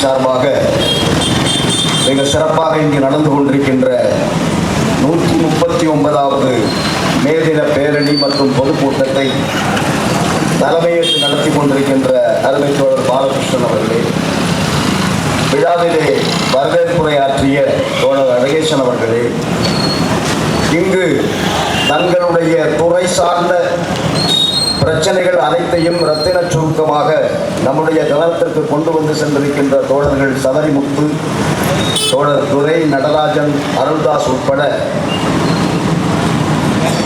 சார்பாக மிக சிறப்பாக இங்கு நடந்து கொண்டிருக்கின்ற நூற்றி முப்பத்தி ஒன்பதாவது மே தின பேரணி மற்றும் பொதுக்கூட்டத்தை தலைமையேற்று நடத்தி கொண்டிருக்கின்ற அருமை தோழர் பாலகிருஷ்ணன் அவர்களே விழாவிலே வரவேற்புரை ஆற்றிய தோழர் அழகேசன் அவர்களே இங்கு தங்களுடைய துறை சார்ந்த பிரச்சனைகள் அனைத்தையும் ரத்தின சுருக்கமாக நம்முடைய கவனத்திற்கு கொண்டு வந்து சென்றிருக்கின்ற தோழர்கள் சபரிமுத்து தோழர் துரை நடராஜன் அருள்தாஸ் உட்பட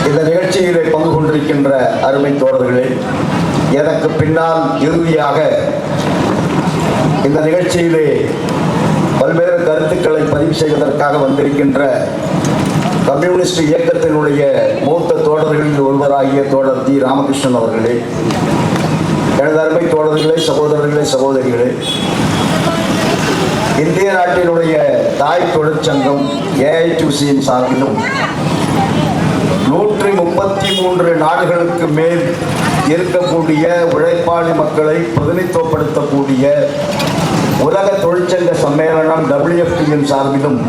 இந்த நிகழ்ச்சியிலே பங்கு கொண்டிருக்கின்ற அருமை தோழர்களே எனக்கு பின்னால் இறுதியாக இந்த நிகழ்ச்சியிலே பல்வேறு கருத்துக்களை பதிவு செய்வதற்காக வந்திருக்கின்ற கம்யூனிஸ்ட் இயக்கத்தினுடைய மூத்த தோழர்களில் ஒருவராகிய தோழர் தி ராமகிருஷ்ணன் அவர்களே எனது அருமை தோழர்களே சகோதரர்களே சகோதரிகளே இந்திய நாட்டினுடைய தாய் தொழிற்சங்கம் ஏஐடிசியின் சார்பிலும் நூற்றி முப்பத்தி மூன்று நாடுகளுக்கு மேல் இருக்கக்கூடிய உழைப்பாளி மக்களை பிரதிநிதித்துவப்படுத்தக்கூடிய உலக தொழிற்சங்க சம்மேளனம் டபிள்யூஎஃப்டியின் சார்பிலும்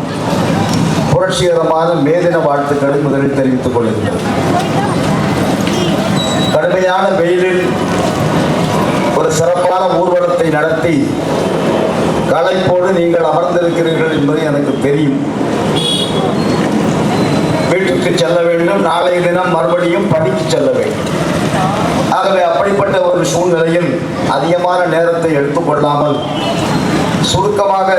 புரட்சிகரமான மேதின வாழ்த்துக்களை முதலில் தெரிவித்துக் கொள்கிறேன் கடுமையான வெயிலில் ஒரு சிறப்பான ஊர்வலத்தை நடத்தி களைப்போடு நீங்கள் அமர்ந்திருக்கிறீர்கள் என்பது எனக்கு தெரியும். வீட்டுக்கு செல்ல வேண்டும். நாளைய தினம் மறுபடியும் பணிக்கு செல்ல வேண்டும். ஆகவே அப்படிப்பட்ட ஒரு சூழ்நிலையில் அதிகமான நேரத்தை எடுத்துக்கொள்ளாமல் சுருக்கமாக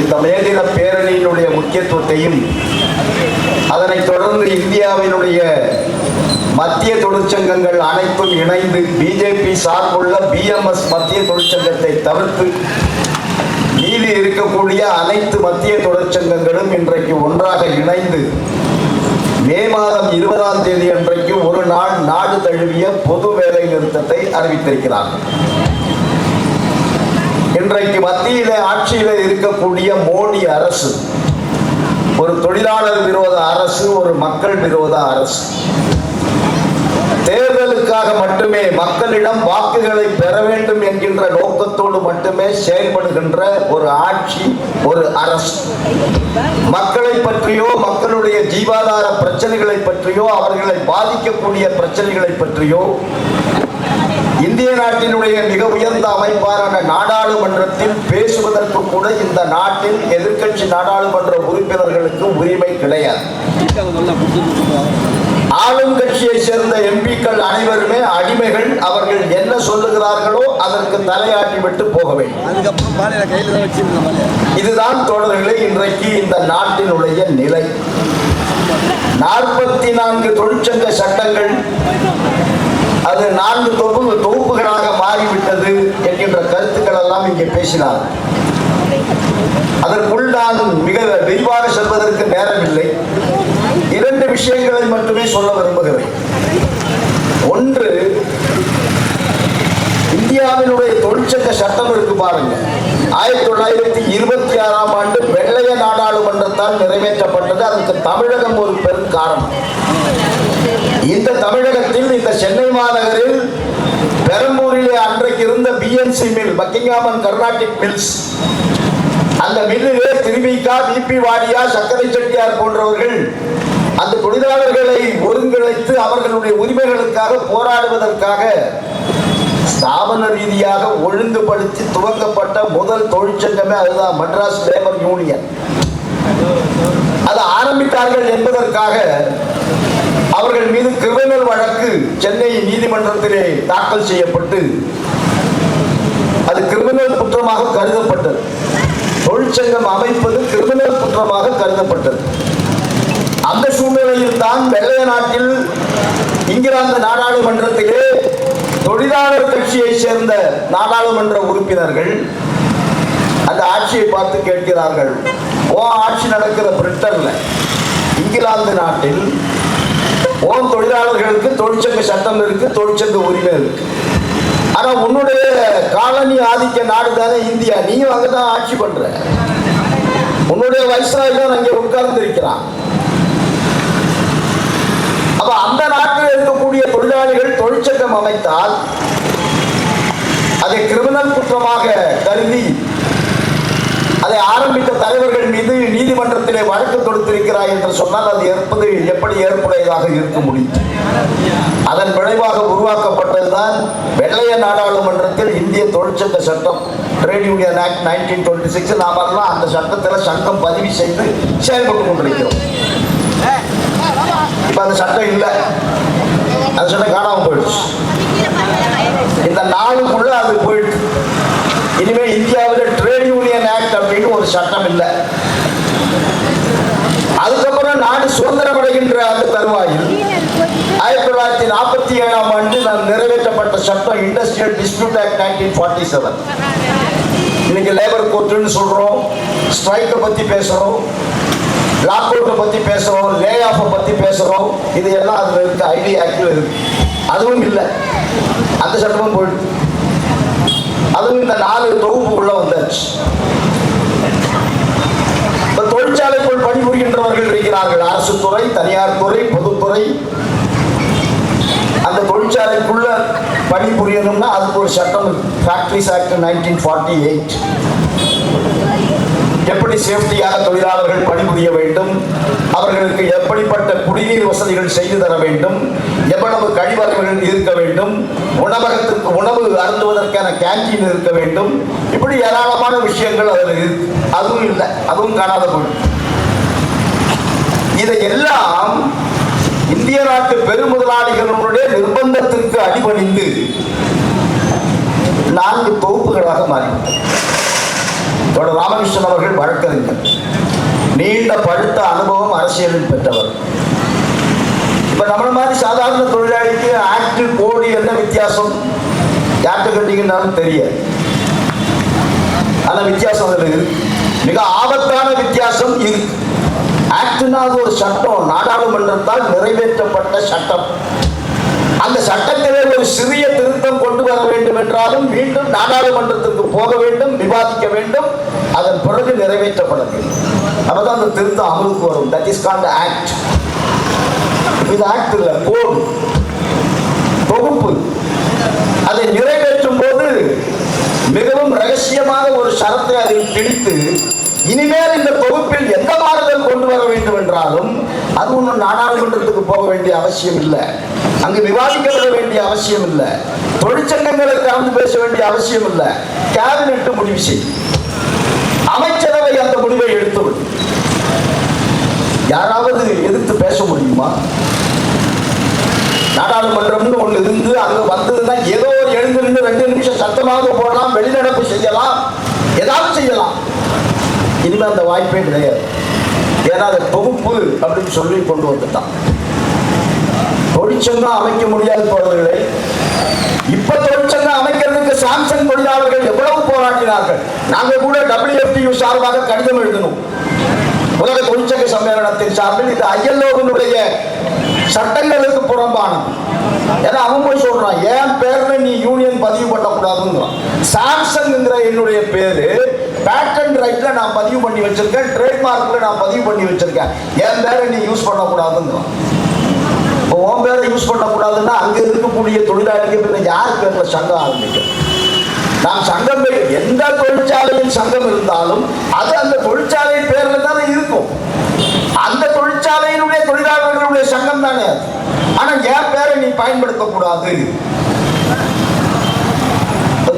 இந்த மேதின பேரணியினுடைய முக்கியத்துவத்தையும் அதனைத் தொடர்ந்து இந்தியாவினுடைய மத்திய தொழிற்சங்கங்கள் அனைத்தும் இணைந்து பிஜேபி சார்புள்ள பிஎம்எஸ் மத்திய தொழிற்சங்கத்தை தவிர்த்து மீதி இருக்கக்கூடிய அனைத்து மத்திய தொழிற்சங்கங்களும் இன்றைக்கு ஒன்றாக இணைந்து மே மாதம் இருபதாம் தேதி அன்றைக்கு ஒரு நாள் நாடு தழுவிய பொது வேலை நிறுத்தத்தை அறிவித்திருக்கிறார்கள். இன்றைக்கு மத்தியில ஆட்சியில இருக்கக்கூடிய மோடி அரசு ஒரு தொழிலாளர் விரோத அரசு ஒரு மக்கள் விரோத அரசு. தேர்தலுக்காக மட்டுமே மக்களிடம் வாக்குகளை பெற வேண்டும் என்கின்ற நோக்கத்தோடு மட்டுமே செயல்படுகின்ற ஒரு ஆட்சி ஒரு அரசு. மக்களை பற்றியோ மக்களுடைய ஜீவாதார பிரச்சனைகளை பற்றியோ அவர்களை பாதிக்கக்கூடிய பிரச்சனைகளை பற்றியோ இந்திய நாட்டினுடைய மிக உயர்ந்த அமைப்பான நாடாளுமன்றத்தில் பேசுவதற்கு கூட இந்த நாட்டில் எதிர்க்கட்சி நாடாளுமன்ற உறுப்பினர்களுக்கு உரிமை கிடையாது. ஆளுங்கட்சியை சேர்ந்த எம்பிக்கள் அனைவருமே அடிமைகள். அவர்கள் என்ன சொல்லுகிறார்களோ அதற்கு தலையாட்டி விட்டு போக வேண்டும். இதுதான் தோழர்களே இன்றைக்கு இந்த நாட்டினுடைய நிலை. நாற்பத்தி நான்கு தொழிற்சங்க சட்டங்கள் அது நான்கு தொகுப்பு தொகுப்புகளாக மாறிவிட்டது என்கின்ற கருத்துக்கள் எல்லாம் இங்கே பேசினார். அதற்குள் நான் மிக விரிவாக செல்வதற்கு நேரமில்லை. இரண்டு விஷயங்களை மட்டுமே சொல்ல விரும்புகிறேன். ஒன்று இந்தியாவினுடைய தொழிற்சங்க சட்டம் இருக்கு பாருங்க. ஆயிரத்தி தொள்ளாயிரத்தி இருபத்தி ஆறாம் ஆண்டு வெள்ளைய நாடாளுமன்றத்தால் நிறைவேற்றப்பட்டது. அதற்கு தமிழகம் ஒரு பெரும் காரணம். இந்த தமிழகத்தில் இந்த சென்னை மாநகரில் பெரம்பூரிலே அன்றைக்கு இருந்த BNC mill Buckingham and Carnatic mills அந்த மில்லிலே திருவிகா பிபி வாடியா சக்கரை செட்டியார் போன்றவர்கள் அந்த தொழிலாளர்களை ஒருங்கிணைத்து அவர்களுடைய உரிமைகளுக்காக போராடுவதற்காக ஸ்தாபன ரீதியாக ஒழுங்குபடுத்தி துவங்கப்பட்ட முதல் தொழிற்சங்கமே அதுதான் மட்ராஸ் லேபர் யூனியன். அது ஆரம்பித்தார்கள் என்பதற்காக அவர்கள் மீது கிரிமினல் வழக்கு சென்னை நீதிமன்றத்திலே தாக்கல் செய்யப்பட்டு அது கிரிமினல் குற்றமாக கருதப்பட்டது. தொழிற்சங்கம் அமைப்பது கிரிமினல் குற்றமாக கருதப்பட்டது. அந்த சூழ்நிலையில் தான் வெள்ளைய நாட்டில் இங்கிலாந்து நாடாளுமன்றத்திலே தொழிலாளர் கட்சியை சேர்ந்த நாடாளுமன்ற உறுப்பினர்கள் அந்த ஆட்சியை பார்த்து கேட்கிறார்கள் ஓ ஆட்சி நடக்கிற பிரிட்டன்ல இங்கிலாந்து நாட்டில் ஓன் தொழிலாளர்களுக்கு தொழிற்சங்க சட்டம் இருக்கு தொழிற்சங்க உரிமை இருக்கு. ஆனா உன்னுடைய காலனி ஆதிக்க நாடு தானே இந்தியா நீயும் அங்கதான் ஆட்சி பண்ற. உன்னுடைய வயசாக தான் அங்கே உட்கார்ந்து இருக்கிறான் அப்ப அந்த நாட்டில் இருக்கக்கூடிய தொழிலாளிகள் தொழிற்சங்கம் அமைத்தால் அதை கிரிமினல் குற்றமாக கருதி அதை ஆரம்பித்த தலைவர்கள் மீது நீதிமன்றத்திலே வழக்கு தொடுத்திருக்கிறாய் என்று சொன்னால் அது ஏற்பது எப்படி ஏற்புடையதாக இருக்க முடியும்? அதன் விளைவாக உருவாக்கப்பட்டதுதான் வெள்ளைய நாடாளுமன்றத்தில் இந்திய தொழிற்சங்க சட்டம் trade union act nineteen twenty six நாமெல்லாம் அந்த சட்டத்தில் சங்கம் பதிவு செய்து செயல்பட்டு கொண்டிருக்கிறோம். இப்போ அந்த சட்டம் இல்லை. அந்த சட்டம் காணாம போயிடுச்சு. இந்த நாளுக்குள்ள அது போயிடுச்சு. இனிமேல் இந்தியாவில் ட்ரேட் யூனியன் ஆக்ட் அப்படின்னு ஒரு சட்டம் இல்லை. அதுக்கப்புறம் நாடு சுதந்திரம் அடைகின்ற அந்த தருவாயில் ஆயிரத்தி தொள்ளாயிரத்தி நாற்பத்தி ஏழாம் ஆண்டு நான் நிறைவேற்றப்பட்ட சட்டம் industrial dispute act nineteen forty seven இன்னைக்கு லேபர் கோர்ட்டுன்னு சொல்றோம். ஸ்ட்ரைக்கை பத்தி பேசுறோம். லாக் அவுட்டை பத்தி பேசுறோம் லே ஆஃபை பத்தி பேசுறோம். இது எல்லாம் அதுல இருக்கு ஐடி ஆக்டில் இருக்கு. அதுவும் இல்லை. அந்த சட்டமும் போயிடுது அதுவும் இந்த நாலு தொகுப்புக்குள்ள வந்தாச்சு. இப்போ தொழிற்சாலைக்குள் பணிபுரிகின்றவர்கள் இருக்கிறார்கள். அரசு துறை தனியார் துறை பொதுத்துறை. அந்த தொழிற்சாலைக்குள்ள பணிபுரியணும்னா அதுக்கு ஒரு சட்டம் factories act nineteen forty eight எப்படி சேஃப்டியாக தொழிலாளர்கள் பணிபுரிய வேண்டும் அவர்களுக்கு எப்படிப்பட்ட குடிநீர் வசதிகள் செய்து தர வேண்டும் எவ்வளவு கழிவறைகள் இருக்க வேண்டும் உணவகத்திற்கு உணவு அருந்துவதற்கான கேன்டீன் இருக்க வேண்டும் இப்படி ஏராளமான விஷயங்கள் அதில் இருக்கு. அதுவும் இல்லை அதுவும் காணாத பொருள் இதையெல்லாம் இந்திய நாட்டு பெருமுதலாளிகளுடைய நிர்பந்தத்திற்கு அடிபணிந்து நான்கு தொகுப்புகளாக மாறிவிட்டது. தோழர் ராமகிருஷ்ணன் அவர்கள் வழக்கறிஞர். நீண்ட பழுத்த அனுபவம் அரசியலில் பெற்றவர். இப்ப நம்மள மாதிரி சாதாரண தொழிலாளிக்கு ஆக்ட் கோடி என்ன வித்தியாசம்? யார்கிட்ட கட்டிங்கன்னாலும் தெரியாது. அந்த வித்தியாசம் இருக்கு. மிக ஆபத்தான வித்தியாசம் இது ஆக்ட்னா அது ஒரு சட்டம். நாடாளுமன்றத்தால் நிறைவேற்றப்பட்ட சட்டம். அந்த சட்டத்திலே ஒரு சிறிய திருத்தம் கொண்டு வர வேண்டும் என்றாலும் மீண்டும் நாடாளுமன்றத்திற்கு போக வேண்டும் விவாதிக்க வேண்டும். அதன் பிறகு நிறைவேற்றப்பட வேண்டும் அப்பதான் அந்த திருத்தம் அமலுக்கு வரும். தட் இஸ் கால்ட் ஆக்ட் இது ஆக்ட் இல்ல கோடு தொகுப்பு. அதை நிறைவேற்றும் போது மிகவும் ரகசியமாக ஒரு சரத்தை அதில் திணித்து இனிமேல் இந்த தொகுப்பில் எந்த மாறுதல் கொண்டு வர வேண்டும் என்றாலும் அது ஒன்றும் நாடாளுமன்றத்துக்கு போக வேண்டிய அவசியம் இல்லை. அங்கு விவாதிக்கப்பட வேண்டிய அவசியம் இல்லை. தொழிற்சங்கங்களை கலந்து பேச வேண்டிய அவசியம் இல்லை. கேபினெட் முடிவு செய்யும் அமைச்சரவை அந்த முடிவை எடுத்துவிடும் யாராவது எதிர்த்து பேச முடியுமா? நாடாளுமன்றம்னு ஒண்ணு இருந்து அங்க வந்ததுன்னா ஏதோ ஒரு எழுந்திருந்து ரெண்டு நிமிஷம் சத்தமாக போடலாம் வெளிநடப்பு செய்யலாம். ஏதாவது செய்யலாம். இனிமேல் அந்த வாய்ப்பே கிடையாது. ஏன்னா அதை தொகுப்பு அப்படின்னு சொல்லி கொண்டு வந்துட்டான். தொழிற்சங்கம் அமைக்க முடியாது தோழர்களே இப்ப தொழிற்சங்கம் அமைக்கிறதுக்கு சாம்சங் தொழிலாளர்கள் எவ்வளவு போராட்டினார்கள் நாங்க கூட டபிள்யூஎஃப்டியு சார்பாக கடிதம் எழுதணும். உலக தொழிற்சங்க சம்மேளனத்தின் சார்பில் இது ஐஎல்ஓவினுடைய சட்டங்களுக்கு புறம்பானது. ஏன்னா அவன் போய் சொல்றான் என் பேர்ல நீ யூனியன் பதிவு பண்ணக்கூடாதுங்கிறான். சாம்சங்ங்கிற என்னுடைய பேரு பேட்டன் ரைட்ல நான் பதிவு பண்ணி வச்சிருக்கேன் ட்ரேட்மார்க்ல நான் பதிவு பண்ணி வச்சிருக்கேன். என் பேரை நீ யூஸ் பண்ணக்கூடாதுங்கிறான். உன் பேரை யூஸ் பண்ணக்கூடாதுன்னா அங்கே இருக்கக்கூடிய தொழிலாளிகள் பின்ன யார் பேர்ல சங்கம் ஆரம்பிக்கும்? நாம் சங்கம் எந்த தொழிற்சாலையில் சங்கம் இருந்தாலும் அது அந்த தொழிற்சாலை பேரில் தானே இருக்கும். அந்த தொழிற்சாலையினுடைய தொழிலாளர்களுடைய சங்கம் தானே ஆனால் என் பேரை நீ பயன்படுத்தக்கூடாது.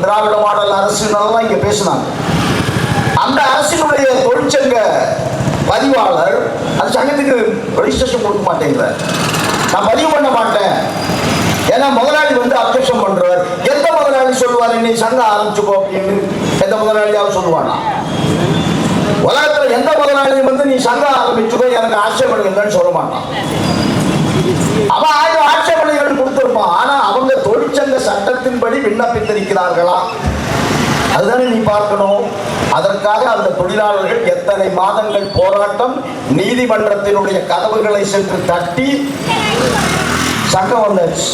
திராவிட மாடல் அரசுலாம் இங்க பேசினாங்க. அந்த அரசினுடைய தொழிற்சங்க பதிவாளர் அந்த சங்கத்துக்கு ரெஜிஸ்ட்ரேஷன் கொடுக்க மாட்டேங்கிறார். நான் பதிவு பண்ண மாட்டேன். ஏன்னா முதலாளி வந்து அப்ஜெக்ஷன் பண்றார் எந்த முதலாளி சொல்லுவார்? நீ சங்கம் ஆரம்பிச்சுக்கோ அப்படின்னு எந்த முதலாளியாவது சொல்லுவானா? உலகத்துல எந்த முதலாளியும் வந்து நீ சங்கம் ஆரம்பிச்சுக்கோ எனக்கு ஆட்சேபனை சொல்ல மாட்டான். அவன் ஆயிரம் ஆட்சேபனைகள் கொடுத்துருப்பான். ஆனா அவங்க தொழிற்சங்க சட்டத்தின்படி விண்ணப்பித்திருக்கிறார்களா? அதுதானே நீ பார்க்கணும். அதற்காக அந்த தொழிலாளர்கள் எத்தனை மாதங்கள் போராட்டம் நீதிமன்றத்தினுடைய கதவுகளை சென்று தட்டி சங்கம் வந்தாச்சு.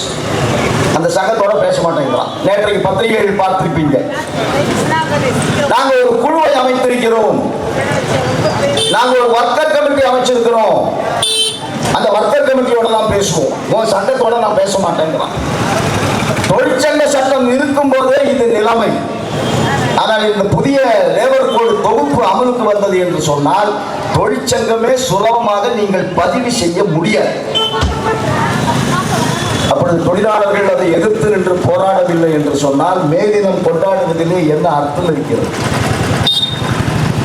அந்த சங்கத்தோட பேச மாட்டேங்கிறான் நேற்றைக்கு பத்திரிகைகள் பார்த்திருப்பீங்க. நாங்க ஒரு குழுவை அமைத்திருக்கிறோம். நாங்க ஒரு வர்க்கர் கமிட்டி அமைச்சிருக்கிறோம். அந்த வர்க்கர் கமிட்டியோட தான் பேசுவோம். உன் சங்கத்தோட நான் பேச மாட்டேங்கிறான் தொழிற்சங்க சட்டம் இருக்கும் போதே இது நிலைமை. ஆனால் இந்த புதிய லேபர் கோடு தொகுப்பு அமலுக்கு வந்தது என்று சொன்னால் தொழிற்சங்கமே சுலபமாக நீங்கள் பதிவு செய்ய முடியாது. அப்பொழுது தொழிலாளர்கள் அதை எதிர்த்து நின்று போராடவில்லை என்று சொன்னால் மே தினம் கொண்டாடுவதிலே என்ன அர்த்தம் இருக்கிறது?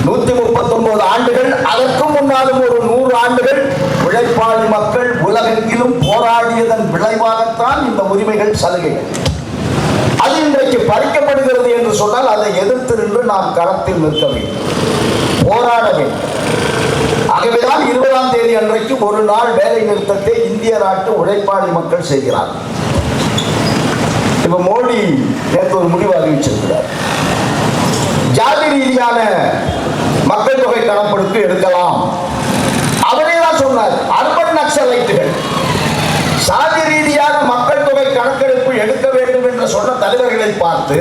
நூத்தி முப்பத்தி ஒன்பது ஆண்டுகள் அதற்கும் முன்னாலும் ஒரு நூறு ஆண்டுகள் உழைப்பாளி மக்கள் உலகெங்கிலும் போராடியதன் விளைவாகத்தான் இந்த உரிமைகள் சலுகைகள். அது இன்றைக்கு பறிக்கப்படுகிறது என்று சொன்னால் அதை எதிர்த்து நின்று நாம் களத்தில் நிற்க வேண்டும். போராட வேண்டும். ஆகவேதான் இருபதாம் தேதி அன்றைக்கு ஒரு நாள் வேலை நிறுத்தத்தை இந்திய நாட்டு உழைப்பாளி மக்கள் செய்கிறார் இப்ப மோடி நேற்று ஒரு முடிவு அறிவிச்சிருக்கிறார். ஜாதி ரீதியான மக்கள் தொகை கணப்பெடுப்பு எடுக்கலாம் அவரே தான் சொன்னார் அர்பன் நக்சலைட்டுகள் சாதி ரீதியான மக்கள் தொகை கணக்கெடுப்பு எடுக்க வேண்டும் என்று சொன்ன தலைவர்களை பார்த்து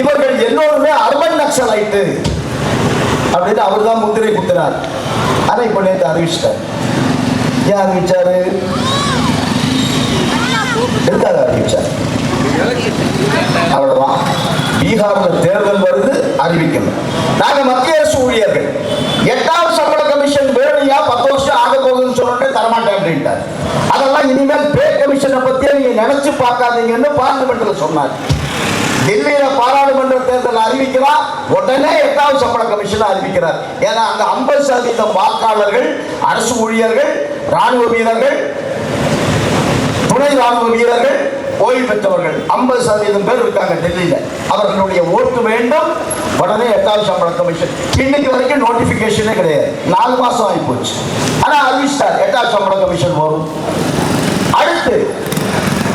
இவர்கள் எல்லோருமே அர்பன் நக்சலைட்டு. அப்படின்னு அவர் தான் முத்திரை குத்தினார். ஆனா இப்ப நேற்று அறிவிச்சிட்டார். ஏன் அறிவிச்சாரு? எதுக்காக அறிவிச்சார்? அவ்வளவுதான். பீகார்ல தேர்தல் வருது அறிவிக்கணும் நாங்க மத்திய அரசு ஊழியர்கள். எட்டாவது சம்பள கமிஷன் வேணுயா பத்து வருஷம் ஆக போகுதுன்னு சொல்லிட்டு தரமாட்டேன் அப்படின்ட்டார் அதெல்லாம் இனிமேல் பே கமிஷனை பத்தியே நீங்க நினைச்சு பார்க்காதீங்கன்னு பார்லிமெண்ட்ல சொன்னார். டெல்லியில பாராளுமன்ற தேர்தல் அறிவிக்கிறார் உடனே எட்டாவது சம்பள கமிஷன் அறிவிக்கிறார். ஏன்னா அந்த ஐம்பது சதவீதம் வாக்காளர்கள் அரசு ஊழியர்கள் ராணுவ வீரர்கள் துணை ராணுவ வீரர்கள் ஓய்வு பெற்றவர்கள் ஐம்பது சதவீதம் பேர் இருக்காங்க டெல்லியில. அவர்களுடைய ஓட்டு வேண்டும். உடனே எட்டாவது சம்பள கமிஷன். இன்னைக்கு வரைக்கும் நோட்டிபிகேஷனே கிடையாது. நாலு மாசம் ஆகி போச்சு ஆனா அறிவிச்சிட்டார். எட்டாவது சம்பள கமிஷன் வரும். அடுத்து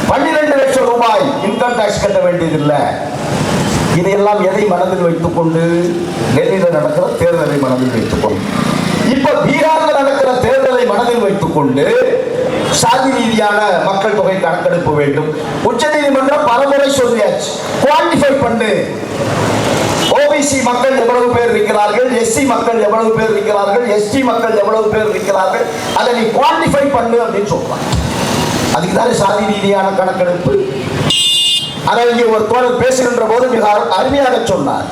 பன்னிரெண்டு லட்சம் ரூபாய் இன்கம் டாக்ஸ் கட்ட வேண்டியதில்லை. இதையெல்லாம் எதை மனதில் வைத்துக் கொண்டு டெல்லியில் நடக்கிற தேர்தலை மனதில் வைத்துக் கொண்டு இப்ப பீகார்ல நடக்கிற தேர்தலை மனதில் வைத்துக் கொண்டு சாதி ரீதியான மக்கள் தொகை கணக்கெடுப்பு வேண்டும். உச்ச நீதிமன்றம் பலமுறை சொல்லியாச்சு. குவான்டிஃபை பண்ணு. ஓபிசி மக்கள் எவ்வளவு பேர் இருக்கிறார்கள்? எஸ்சி மக்கள் எவ்வளவு பேர் இருக்கிறார்கள்? எஸ்டி மக்கள் எவ்வளவு பேர் இருக்கிறார்கள்? அதை நீ குவான்டிஃபை பண்ணு அப்படின்னு சொல்றாங்க. அதுக்குதானே சாதி ரீதியான கணக்கெடுப்பு? ஆனால் இங்கே ஒரு தோழர் பேசுகின்ற போது மிக அருமையாக சொன்னார்.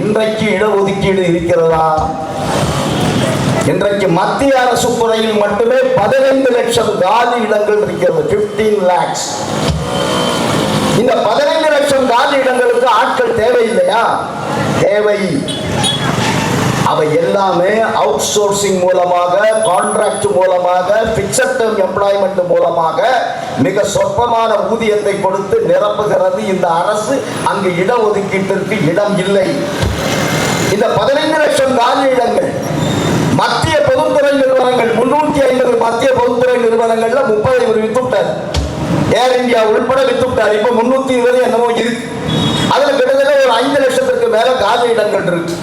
இன்றைக்கு இடஒதுக்கீடு இருக்கிறதா? இன்றைக்கு மத்திய அரசு துறையில் மட்டுமே பதினைந்து லட்சம் காலி இடங்கள் இருக்கிறது 15 லேக்ஸ் இந்த பதினைந்து லட்சம் காலி இடங்களுக்கு ஆட்கள் தேவையில்லையா? தேவை. அவை எல்லாமே அவுட் சோர்சிங் மூலமாக கான்ட்ராக்ட் மூலமாக பிக்சட் டேர்ம் எம்ப்ளாய்மெண்ட் மூலமாக மிக சொற்பமான ஊதியத்தை கொடுத்து நிரப்புகிறது. இந்த அரசு அங்கு இட ஒதுக்கீட்டிற்கு இடம் இல்லை. இந்த பதினைந்து லட்சம் காலி இடங்கள் மத்திய பொதுத்துறை நிறுவனங்கள் முன்னூத்தி ஐம்பது மத்திய பொதுத்துறை நிறுவனங்கள்ல முப்பதை இவர் வித்துட்டார் ஏர் இந்தியா உள்பட வித்துட்டார் இப்ப முன்னூத்தி இருபது என்னமோ இருக்கு. அதுல கிட்டத்தட்ட ஒரு ஐந்து லட்சத்திற்கு மேல காலி இடங்கள் இருக்கு.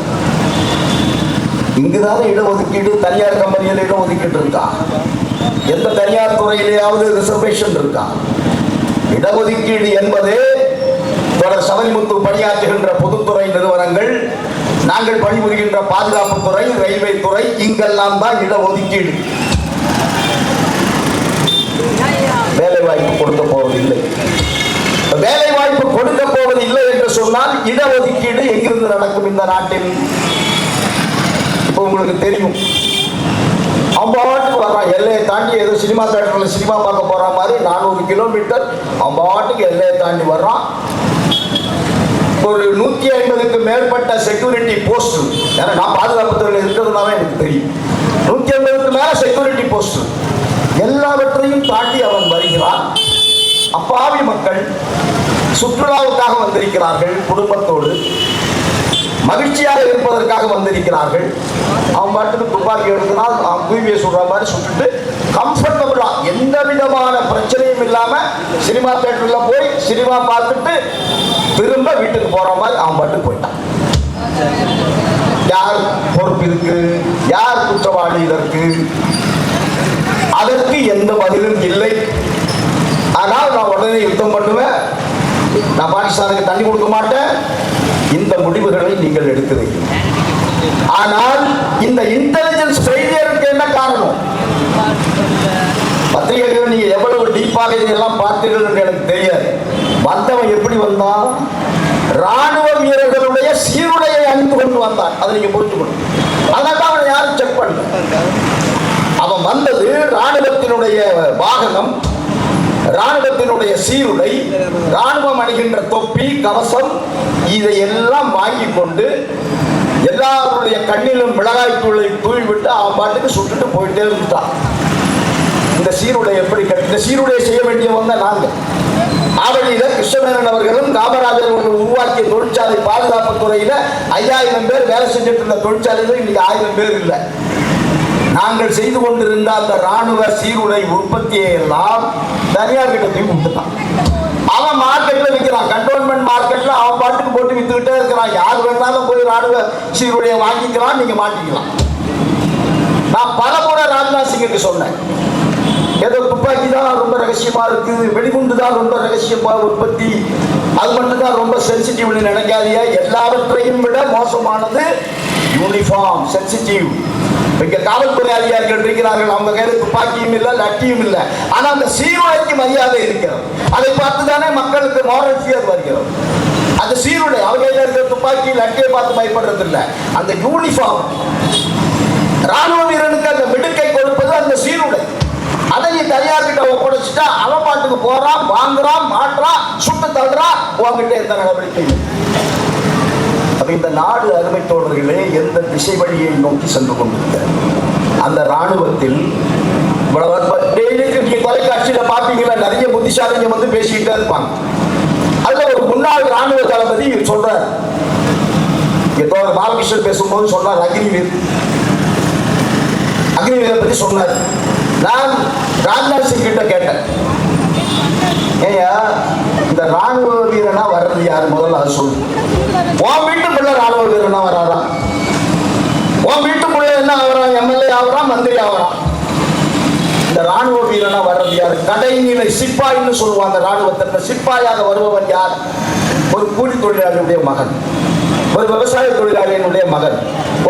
இங்குதானே இடஒதுக்கீடு தனியார் கம்பெனியில் இடஒதுக்கீடு இருக்கா எந்த தனியார் துறையிலேயாவது ரிசர்வேஷன் இருக்கா? இடஒதுக்கீடு என்பது தொடர் சபரிமுத்து பணியாற்றுகின்ற பொதுத்துறை நிறுவனங்கள் நாங்கள் பணிபுரிகின்ற பாதுகாப்பு துறை ரயில்வே துறை இங்கெல்லாம் தான் இடஒதுக்கீடு. வேலை வாய்ப்பு கொடுக்க போவதில்லை. வேலை வாய்ப்பு கொடுக்க போவதில்லை என்று சொன்னால் இடஒதுக்கீடு எங்கிருந்து நடக்கும் இந்த நாட்டில்? இப்போ உங்களுக்கு தெரியும். அம்பாட்டுக்கு வர்றான். எல்லையை தாண்டி ஏதோ சினிமா தேட்டரில் சினிமா பார்க்க போற மாதிரி நானூறு கிலோமீட்டர் அம்பாட்டுக்கு எல்லையை தாண்டி வர்றான். ஒரு நூத்தி ஐம்பதுக்கு மேற்பட்ட செக்யூரிட்டி போஸ்ட் ஏன்னா நான் பாதுகாப்பு துறையில் இருக்கிறதுனால எனக்கு தெரியும். நூத்தி ஐம்பதுக்கு மேல செக்யூரிட்டி போஸ்ட் எல்லாவற்றையும் தாண்டி அவன் வருகிறான். அப்பாவி மக்கள் சுற்றுலாவுக்காக வந்திருக்கிறார்கள் குடும்பத்தோடு. மகிழ்ச்சியாக இருப்பதற்காக வந்திருக்கிறார்கள். அவன் பாட்டுக்கு துப்பாக்கி எடுத்தால் அவன் தூய்மையை சுடுற மாதிரி சுட்டுட்டு கம்ஃபர்டபுளா எந்த விதமான பிரச்சனையும் இல்லாம சினிமா தேட்டர்ல போய் சினிமா பார்த்துட்டு திரும்ப வீட்டுக்கு போற மாதிரி அவன் பாட்டுக்கு போயிட்டான். யார் பொறுப்பு இருக்கு? யார் குற்றவாளி இதற்கு அதற்கு எந்த பதிலும் இல்லை. ஆனால் நான் உடனே யுத்தம் பண்ணுவேன். நான் பாகிஸ்தானுக்கு தண்ணி கொடுக்க மாட்டேன். இந்த முடிவுகளை நீங்கள் எடுத்து ஆனால் இந்த இன்டெலிஜென்ஸ் ஃபெயிலியருக்கு என்ன காரணம்? பத்திரிகைகள் நீங்க எவ்வளவு டீப்பாக இதெல்லாம் பார்த்தீர்கள் என்று எனக்கு தெரியாது. வந்தவன் எப்படி வந்தான்? ராணுவ வீரர்களுடைய சீருடையை அணிந்து கொண்டு வந்தான். அதை நீங்க புரிஞ்சுக்கணும். அதான் அவனை யாரும் செக் பண்ண அவன் வந்தது ராணுவத்தினுடைய வாகனம். ராணுவத்தினுடைய சீருடை ராணுவம் அணிகின்ற தொப்பி கவசம் இதையெல்லாம் வாங்கி கொண்டு எல்லாருடைய கண்ணிலும் மிளகாய் தூளை தூவி விட்டு அவன் பாட்டுக்கு சுட்டுட்டு போயிட்டே இருந்துட்டான். இந்த சீருடை எப்படி கட்டு இந்த சீருடை செய்ய வேண்டியவங்க நாங்கள். ஆவணியில கிருஷ்ணமேனன் அவர்களும் காமராஜர் அவர்கள் உருவாக்கிய தொழிற்சாலை பாதுகாப்பு துறையில ஐயாயிரம் பேர் வேலை செஞ்சுட்டு இருந்த தொழிற்சாலையில இன்னைக்கு ஆயிரம் பேர் இல்லை. நாங்கள் செய்து கொண்டிருந்த அந்த ராணுவ சீருடை உற்பத்தியை எல்லாம் தனியார் கிட்ட தூக்கி விட்டுட்டான் அவன் மார்க்கெட்ல விற்கிறான் கண்டோன்மெண்ட் மார்க்கெட்ல அவன் பாட்டுக்கு போட்டு வித்துக்கிட்டே இருக்கிறான். யார் வேணாலும் போய் ராணுவ சீருடைய வாங்கிக்கலாம் நீங்க மாட்டிக்கலாம். நான் பல முறை ராஜ்நாத் சிங்கிற்கு சொன்னேன். ஏதோ துப்பாக்கி தான் ரொம்ப ரகசியமா இருக்கு வெடிகுண்டு தான் ரொம்ப ரகசியமா உற்பத்தி. அது மட்டும் தான் ரொம்ப சென்சிட்டிவ்னு நினைக்காதியா எல்லாவற்றையும் விட மோசமானது யூனிஃபார்ம் சென்சிட்டிவ் இங்க காவல்துறை அதிகாரிகள் இருக்கிறார்கள். அவங்க கையில துப்பாக்கியும் இல்லை லட்டியும் இல்லை. ஆனா அந்த சீருடைக்கு மரியாதை இருக்கிறது. அதை பார்த்து தானே மக்களுக்கு மோரல் ஃபியர் வருகிறது. அந்த சீருடை அவங்க கையில இருக்கிற துப்பாக்கி லட்டியை பார்த்து பயப்படுறது இல்லை அந்த யூனிஃபார்ம் ராணுவ வீரனுக்கு அந்த மிடுக்கை கொடுப்பது அந்த சீருடை. அதை நீ தனியார் கிட்ட ஒப்படைச்சிட்டா அவன் பாட்டுக்கு போறான் வாங்குறான் மாட்டுறான் சுட்டு தள்ளுறான் உங்ககிட்ட எந்த நடவடிக்கையும் இந்த நாடு அருமை தோழர்களே எந்த திசை வழியை நோக்கி சென்று கொண்டிருக்கிறது? அந்த ராணுவத்தில் தொலைக்காட்சியில பாப்பீங்களா நிறைய புத்திசாலிங்க வந்து பேசிக்கிட்டே இருப்பாங்க. அதுல ஒரு முன்னாள் ராணுவ தளபதி சொல்றார். இங்க தோழர் பாலகிருஷ்ணன் பேசும்போது சொன்னார் அக்னிவீர். அக்னிவீரை பத்தி சொன்னார். நான் ராஜ்நாத் சிங் கிட்ட கேட்டேன். ஏய்யா இந்த ராணுவ வீரனா வர்றது யாரு? முதல்ல அது சொல்லு. உன் வீட்டுக்குள்ள ராணுவ வீரனா வராரா? உன் வீட்டுக்குள்ள என்ன ஆகிறான் எம்எல்ஏ ஆகிறான் மந்திரி ஆகிறான் இந்த ராணுவ வீரனா வர்றது யாரு? கடைநிலை சிப்பாயின்னு சொல்லுவாங்க ராணுவத்திற்கு சிப்பாயாக வருபவன் யார்? ஒரு கூலி தொழிலாளியுடைய மகன். ஒரு விவசாய தொழிலாளியினுடைய மகன்.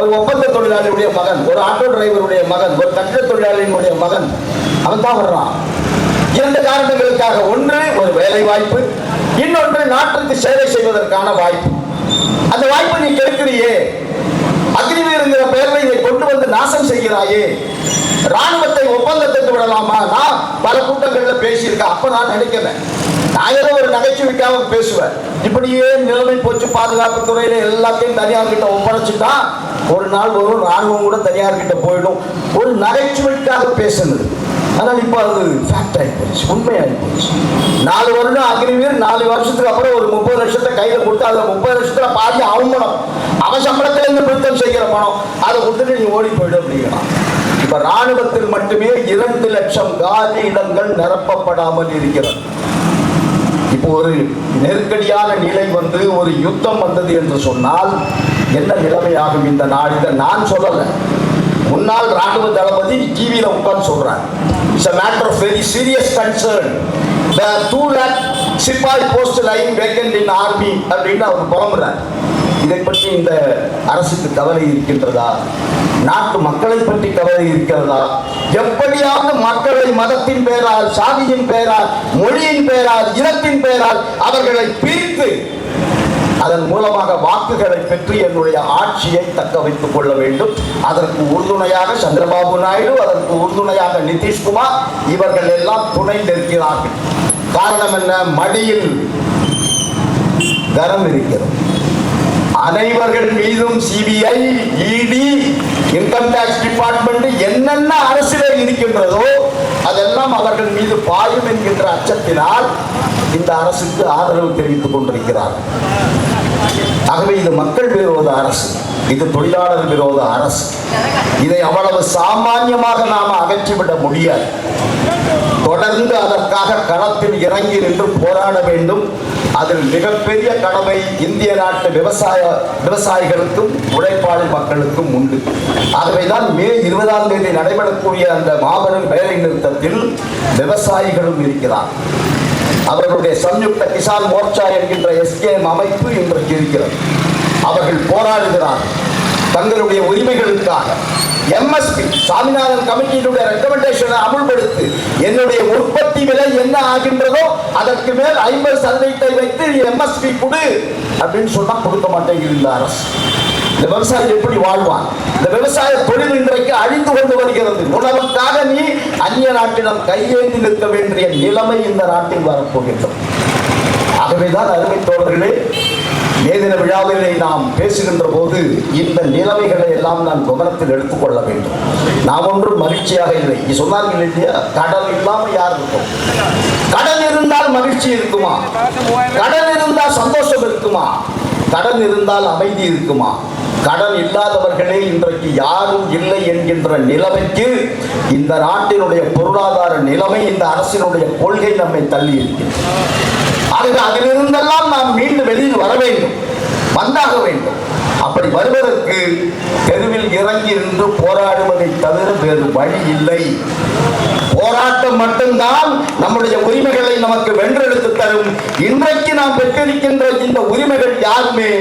ஒரு ஒப்பந்த தொழிலாளியுடைய மகன். ஒரு ஆட்டோ டிரைவருடைய மகன். ஒரு கட்டிட தொழிலாளியினுடைய மகன். அவன் தான் வர்றான். இரண்டு காரணங்களுக்காக. ஒன்று ஒரு வேலை வாய்ப்பு இன்னொன்று நாட்டிற்கு சேவை செய்வதற்கான வாய்ப்பு. அந்த வாய்ப்பை நீ கெடுக்கிறியே. அக்னிவீருங்கிற பெயர்ல இதை கொண்டு வந்து நாசம் செய்கிறாயே. ராணுவத்தை ஒப்பந்தத்துக்கு விடலாமா? நான் பல கூட்டங்கள்ல பேசியிருக்கேன். அப்ப நான் நினைக்கிறேன் நான் ஏதோ ஒரு நகைச்சுவைக்காக பேசுவேன். இப்படியே நிலைமை போச்சு. பாதுகாப்பு துறையில எல்லாத்தையும் தனியார் கிட்ட ஒப்படைச்சுட்டா ஒரு நாள் வரும் ராணுவம் கூட தனியார் கிட்ட போயிடும். ஒரு நகைச்சுவைக்காக பேசுனது. ஆனால் இப்போ அது ஃபேக்ட் ஆகி போச்சு உண்மையாகி போச்சு. நாலு வருடம் அக்னிவீர் நாலு வருஷத்துக்கு அப்புறம் ஒரு முப்பது லட்சத்தை கையில் கொடுத்து அதில் முப்பது லட்சத்தில் பாதி அவன் பணம் அவன் இருந்து பிடித்தம் செய்கிற பணம். அதை கொடுத்துட்டு நீ ஓடி போயிடும் அப்படிங்கிறான். இப்போ ராணுவத்தில் மட்டுமே இரண்டு லட்சம் காலி இடங்கள் நிரப்பப்படாமல் இருக்கிறது. இப்போ ஒரு நெருக்கடியான நிலை வந்து ஒரு யுத்தம் வந்தது என்று சொன்னால் என்ன நிலைமையாகும் இந்த நாடு? நான் சொல்லலை. முன்னாள் ராணுவ தளபதி டிவியில் உட்கார்ந்து சொல்றாங்க it's a matter of very serious concern the two lakh sipahi post lying vacant in army அப்படின்னு அவர் புலம்புறார். இதை பற்றி இந்த அரசுக்கு கவலை இருக்கின்றதா? நாட்டு மக்களை பற்றி கவலை இருக்கிறதா? எப்படியாவது மக்களை மதத்தின் பெயரால் சாதியின் பெயரால் மொழியின் பெயரால் இனத்தின் பெயரால் அவர்களை பிரித்து அதன் மூலமாக வாக்குகளை பெற்று என்னுடைய ஆட்சியை தக்க வைத்துக் கொள்ள வேண்டும். அதற்கு உறுதுணையாக சந்திரபாபு நாயுடு அதற்கு உறுதுணையாக நிதிஷ்குமார் இவர்கள் எல்லாம் துணை நிற்கிறார்கள். காரணம் என்ன? மடியில் கரம் இருக்கிறது. அனைவர்கள் மீதும் சிபிஐ இன்கம் டாக்ஸ் டிபார்ட்மெண்ட் என்னென்ன அரசியல் இருக்கின்றதோ அதெல்லாம் அவர்கள் மீது பாயும் என்கின்ற அச்சத்தினால் இந்த அரசுக்கு ஆதரவு தெரிவித்துக் கொண்டிருக்கிறார்கள். ஆகவே இது மக்கள் விரோத அரசு. இது தொழிலாளர் விரோத அரசு. இதை அவ்வளவு சாமானியமாக நாம அகற்றிவிட முடியாது. தொடர்ந்து அதற்காக களத்தில் இறங்கி நின்று போராட வேண்டும். அதில் மிகப்பெரிய கடமை இந்திய நாட்டு விவசாய விவசாயிகளுக்கும் உழைப்பாளி மக்களுக்கும் உண்டு. ஆகவேதான் மே இருபதாம் தேதி நடைபெறக்கூடிய அந்த மாபெரும் வேலை நிறுத்தத்தில் விவசாயிகளும் இருக்கிறார். அவர்களுடைய சம்யுக்த கிசான் மோர்ச்சா என்கின்ற எஸ்கேஎம் அமைப்பு இன்றைக்கு இருக்கிறது. அவர்கள் போராடுகிறார்கள் தங்களுடைய உரிமைகளுக்காக. எம்எஸ்பி சாமிநாதன் கமிட்டியினுடைய ரெக்கமெண்டேஷனை அமுல்படுத்தி என்னுடைய உற்பத்தி விலை என்ன ஆகின்றதோ அதற்கு மேல் ஐம்பது சதவீதத்தை வைத்து எம்எஸ்பி கொடு அப்படின்னு சொன்னா கொடுக்க மாட்டேங்குது இந்த அரசு. இந்த விவசாயி எப்படி வாழ்வான் இந்த விவசாய தொழில் இன்றைக்கு அழிந்து கொண்டு வருகிறது. உணவுக்காக நீ அந்நிய நாட்டிடம் கையேந்தி நிற்க வேண்டிய நிலைமை இந்த நாட்டில் வரப்போகின்றது. ஆகவேதான் அருமை தோழர்களே மேதின விழாவிலே நாம் பேசுகின்ற போது இந்த நிலைமைகளை எல்லாம் நான் கவனத்தில் எடுத்துக்கொள்ள வேண்டும். நாம் ஒன்றும் மகிழ்ச்சியாக இல்லை. நீ சொன்னார்கள் இல்லையா? கடல் இல்லாமல் யார் இருக்கும்? கடல் இருந்தால் மகிழ்ச்சி இருக்குமா? கடல் இருந்தால் சந்தோஷம் இருக்குமா? கடன் இருந்தால் அமைதி இருக்குமா? கடன் இல்லாதவர்களே இன்றைக்கு யாரும் இல்லை என்கின்ற நிலைமைக்கு இந்த நாட்டினுடைய பொருளாதார நிலைமை இந்த அரசினுடைய கொள்கை நம்மை தள்ளி இருக்கிறது. ஆகவே அதிலிருந்தெல்லாம் நாம் மீண்டும் வெளியில் வர வேண்டும் வந்தாக வேண்டும். அப்படி வருவதற்கு தெருவில் இறங்கி நின்று போராடுவதை தவிர வேறு வழி இல்லை. போராட்டம் மட்டும்தான் நம்முடைய உரிமைகளை நமக்கு வென்றெடுத்து தரும். இன்றைக்கு நாம் பெற்றிருக்கின்ற இந்த உரிமைகள் யாருமே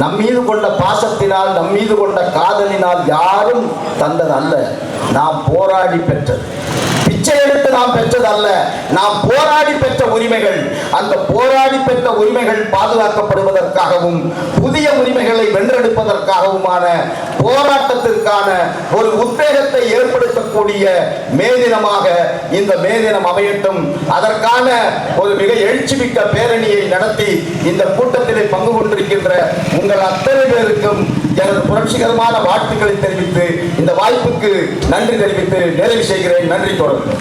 நம் மீது கொண்ட பாசத்தினால் நம் மீது கொண்ட காதலினால் யாரும் தந்தது அல்ல நாம் போராடி பெற்றது. பிச்சை எடுத்து நாம் பெற்றது அல்ல நாம் போராடி பெற்ற உரிமைகள். அந்த போராடி பெற்ற உரிமைகள் பாதுகாக்கப்படுவதற்காகவும் புதிய உரிமைகளை வென்றெடுப்பதற்காகவுமான போராட்டத்திற்கான ஒரு உத்வேகத்தை ஏற்படுத்தக்கூடிய மேதினமாக இந்த மேதினம் அமையட்டும். அதற்கான ஒரு மிக எழுச்சிமிக்க பேரணியை நடத்தி இந்த கூட்டத்திலே பங்கு கொண்டிருக்கின்ற உங்கள் அத்தனை பேருக்கும் எனது புரட்சிகரமான வாழ்த்துக்களை தெரிவித்து இந்த வாய்ப்புக்கு நன்றி தெரிவித்து நிறைவு செய்கிறேன். நன்றி தொடர்ந்து